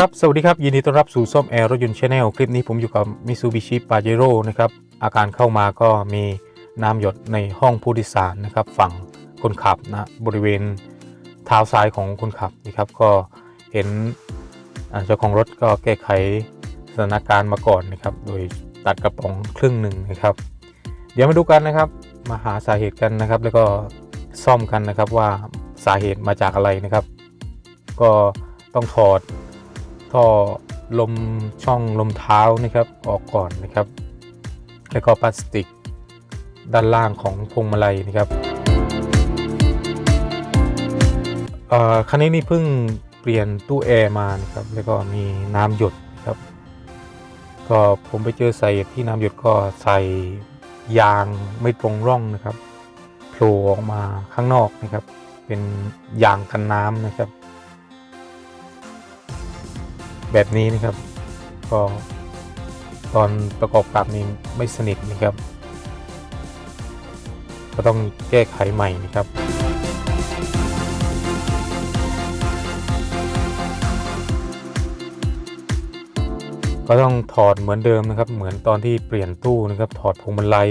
ครับ สวัสดีครับ ยินดีต้อนรับสู่ซ่อมแอร์รถยนต์ชาแนลคลิปนี้ผมอยู่กับ Mitsubishi Pajero นะครับ อาการเข้ามาก็มีน้ำหยดในห้องผู้โดยสารนะครับ ฝั่งคนขับนะ บริเวณเท้าซ้ายของคนขับนะครับ ก็เห็นเจ้าของรถก็แก้ไขสถานการณ์มาก่อนนะครับ โดยตัดกระป๋องครึ่งหนึ่งนะครับ เดี๋ยวมาดูกันนะครับ มาหาสาเหตุกันนะครับ แล้วก็ซ่อมกันนะครับว่าสาเหตุมาจากอะไรนะครับ ก็ต้องถอด ท่อลมช่องลมเท้านะครับออกก่อนนะครับ แล้วก็พลาสติกด้านล่างของพวงมาลัยนะครับเออคันนี้นี่เพิ่งเปลี่ยนตู้แอร์มานะครับแล้วก็มีน้ำหยดนะครับก็ผมไปเจอใส่ที่น้ำหยดก็ใส่ยางไม่ตรงร่องนะครับโผล่ออกมาข้างนอกนะครับ เป็นยางกันน้ำนะครับ แบบนี้นะครับ ก็ตอนประกอบกลับนี้ไม่สนิทนะครับ ก็ต้องแก้ไขใหม่นะครับก็ต้องถอดเหมือนเดิมนะครับ เหมือนตอนที่เปลี่ยนตู้นะครับ ถอดพวงมาลัย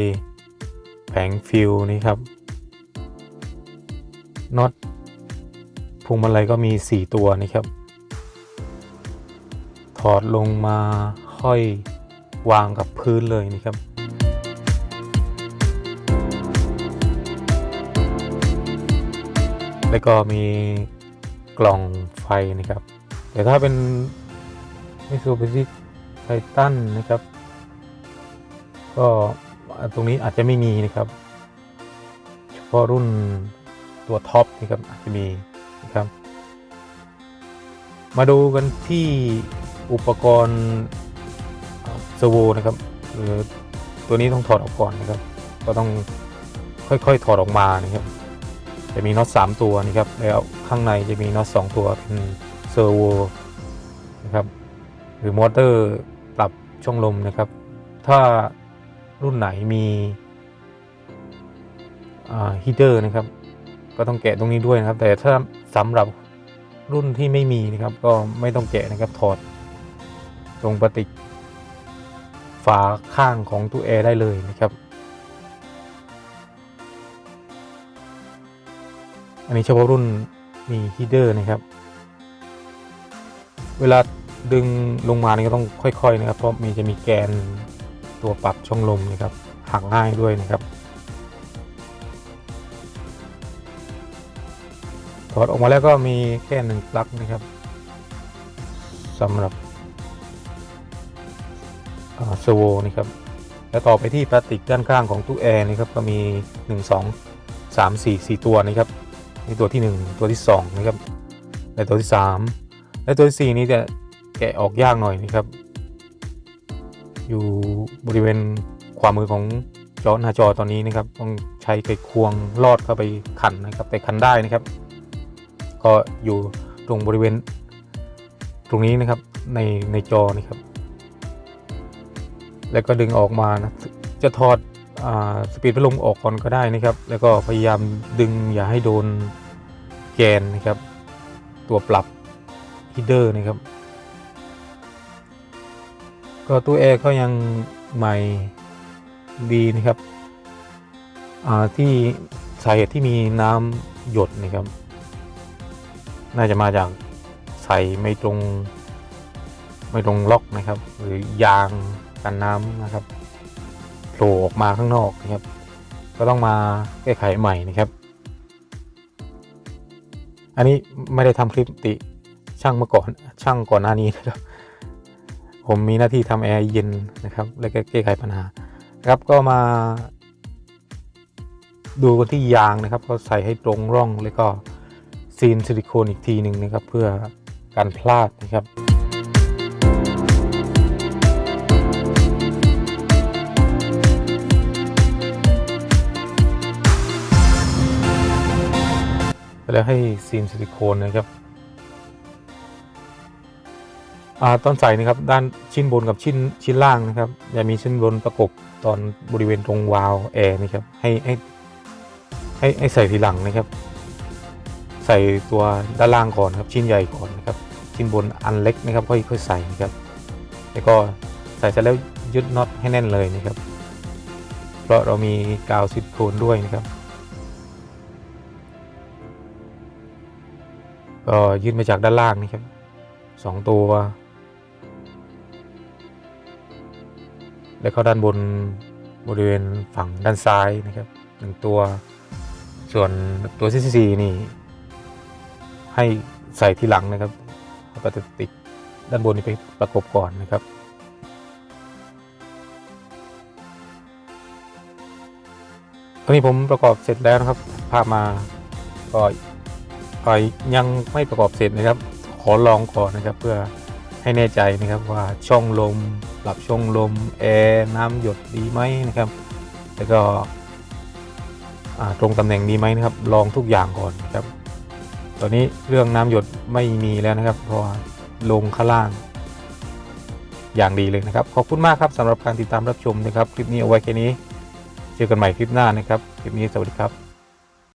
แผงฟิวนี่ครับน็อตพวงมาลัยก็มี 4 ตัวนะครับ อดลงมาค่อยวางกับพื้นเลยนะครับแล้วก็มีกล่องไฟนะครับ แต่ถ้าเป็นไม่สูเป็นที่ไททันนะครับ ก็ตรงนี้อาจจะไม่มีนะครับ เฉพาะรุ่นตัวท็อปนะครับอาจจะมีนะครับ มาดูกันที่ อุปกรณ์เซอร์โวนะครับหรือตัวนี้ต้องถอดออกก่อนนะครับ ก็ต้องค่อยๆถอดออกมานะครับ จะมีน็อต3ตัวนะครับ แล้วข้างในจะมีน็อต2ตัวเป็นเซอร์โวนะครับหรือมอเตอร์ปรับช่องลมนะครับ ถ้ารุ่นไหนมีฮีเตอร์นะครับ ก็ต้องแกะตรงนี้ด้วยนะครับ แต่ถ้าสำหรับรุ่นที่ไม่มีนะครับ ก็ไม่ต้องแกะนะครับถอด ตรงปฏิกฝาข้างของตู้แอร์ได้เลยนะครับ อันนี้เฉพาะรุ่นมีฮีเตอร์นะครับ เวลาดึงลงมานี่ก็ต้องค่อยๆนะครับ เพราะมีจะมีแกนตัวปรับช่องลมนะครับหักง่ายด้วยนะครับถอดออกมาแล้วก็มีแค่หนึ่งปลั๊กนะครับสำหรับ เซอร์โวนะครับแล้วต่อไปที่พลาสติกด้านข้างของตู้แอร์นะครับก็มี 1 2 3 4 4 ตัวนะครับนี่ตัวที่ 1 ตัวที่2นะครับและตัวที่ 3 และตัวที่ 4 นี้จะแกะออกยากหน่อยนะครับ อยู่บริเวณขวามือของจอหน้าจอตอนนี้นะครับต้องใช้ไขควงลอดเข้าไปขันนะครับแต่ขันได้นะครับ ก็อยู่ตรงบริเวณตรงนี้นะครับในในจอนี่ครับ แล้วก็ดึงออกมานะจะถอดสปีดพัดลมออกก่อนก็ได้นะครับ แล้วก็พยายามดึงอย่าให้โดนแกนนะครับ ตัวปรับฮีเดอร์นะครับ ก็ตู้แอร์ก็ยังใหม่ดีนะครับที่สาเหตุที่มีน้ำหยดนะครับ น่าจะมาจากใส่ไม่ตรงไม่ตรงล็อกนะครับ หรือยาง กันน้ำนะครับโผล่ออกมาข้างนอกนะครับ ก็ต้องมาแก้ไขใหม่นะครับ อันนี้ไม่ได้ทำคลิปติช่างเมื่อก่อนช่างก่อนหน้านี้นะครับ ผมมีหน้าที่ทำแอร์เย็นนะครับ แล้วก็แก้ไขปัญหาครับก็มา ดูกันที่ยางนะครับ ก็ใส่ให้ตรงร่องแล้วก็ซีนซิลิโคนอีกทีหนึ่งนะครับ เพื่อการพลาดนะครับ แล้วให้ซีนซิลิโคนนะครับตอนใส่นะครับด้านชิ้นบนกับชิ้นชิ้นล่างนะครับจะมีชิ้นบนประกบตอนบริเวณตรงวาล์วแอร์นะครับให้ให้ให้ให้ใส่ทีหลังนะครับ ใส่ตัวด้านล่างก่อนครับชิ้นใหญ่ก่อนนะครับชิ้นบนอันเล็กนะครับค่อยๆใส่นะครับแล้วก็ใส่เสร็จแล้วยึดน็อตให้แน่นเลยนะครับ เพราะเรามีกาวซิลิโคนด้วยนะครับ ก็ยึดมาจากด้านล่างนะครับสองตัว แล้วก็ด้านบนบริเวณฝั่งด้านซ้ายนะครับหนึ่งตัว ส่วนตัวที่สี่นี่ ให้ใส่ที่หลังนะครับแล้วก็จะติดด้านบนนี้ไปประกบก่อนนะครับตอนนี้ผมประกอบเสร็จแล้วนะครับภาพมาก็ ยังไม่ประกอบเสร็จนะครับ ขอลองก่อนนะครับเพื่อให้แน่ใจนะครับว่าช่องลมปรับช่องลมแอร์น้ำหยดดีไหมนะครับ แล้วก็ตรงตำแหน่งดีไหมนะครับ ลองทุกอย่างก่อนนะครับ ตอนนี้เรื่องน้ำหยดไม่มีแล้วนะครับ เพราะลงข้างล่างอย่างดีเลยนะครับ ขอบคุณมากครับสำหรับการติดตามรับชมนะครับ คลิปนี้เอาไว้แค่นี้ เจอกันใหม่คลิปหน้านะครับ คลิปนี้สวัสดีครับ